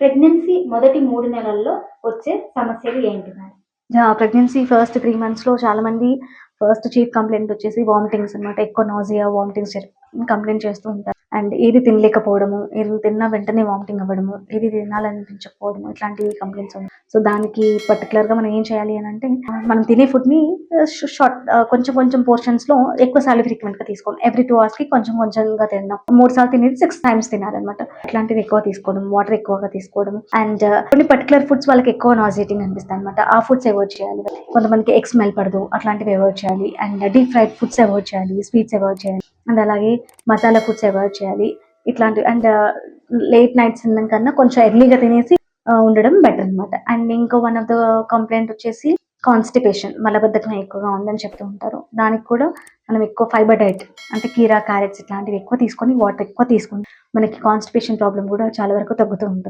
Pregnancy మొదటి మూడు నెలల్లో వచ్చే సమస్యలు ఏంటి మేడం? ప్రెగ్నెన్సీ ఫస్ట్ త్రీ మంత్స్లో చాలా మంది ఫస్ట్ చీఫ్ కంప్లైంట్ వచ్చేసి వామిటింగ్స్ అన్నమాట. ఎక్కువ నాజియా వామిటింగ్స్ కంప్లైంట్ చేస్తూ ఉంటారు. అండ్ ఏది తినలేకపోవడము ఏది తిన్నా వెంటనే వామిటింగ్ అవ్వడము ఏది తినాలనిపించకపోవడము ఇట్లాంటివి కంప్లైంట్స్ ఉన్నాయి. సో దానికి పర్టికులర్గా గా మనం ఏం చేయాలి అని అంటే మనం తినే ఫుడ్ని షార్ట్ కొంచెం కొంచెం పోర్షన్స్లో లో ఎక్కువ సార్లు ఫ్రీక్వెంట్గా తీసుకోవడం ఎవ్రీ టూ కి కొంచెం కొంచెంగా తినడం. మూడు సార్లు తినేది సిక్స్ టైమ్స్ తినాలన్నమాట. ఇట్లాంటివి ఎక్కువ తీసుకోవడం వాటర్ ఎక్కువగా తీసుకోవడం. అండ్ కొన్ని పర్టికులర్ ఫుడ్స్ వాళ్ళకి ఎక్కువ నాజియేటింగ్ అనిపిస్తాయి అనమాట ఆ ఫుడ్స్ అవాయిడ్ చేయాలి. కొంతమందికి ఎగ్ స్మెల్ పడదు అట్లాంటివి అవాయిడ్ చేయాలి. And deep fried foods avoid చేయాలి స్వీట్స్ అవాయిడ్ చేయాలి. అండ్ అలాగే మసాలా ఫుడ్స్ అవాయిడ్ చేయాలి. ఇట్లాంటివి అండ్ లేట్ నైట్స్ తినడం కన్నా కొంచెం ఎర్లీగా తినేసి ఉండడం బెటర్ అన్నమాట. అండ్ ఇంకో వన్ ఆఫ్ ద కంప్లైంట్ వచ్చేసి కాన్స్టిపేషన్ మలబద్ధకం ఎక్కువగా ఉందని చెప్తూ ఉంటారు. దానికి కూడా మనం ఎక్కువ ఫైబర్ డైట్ అంటే కీరా క్యారెట్స్ ఇట్లాంటివి ఎక్కువ తీసుకొని వాటర్ ఎక్కువ తీసుకుని మనకి కాన్స్టిపేషన్ ప్రాబ్లం కూడా చాలా వరకు తగ్గుతూ ఉంటుంది.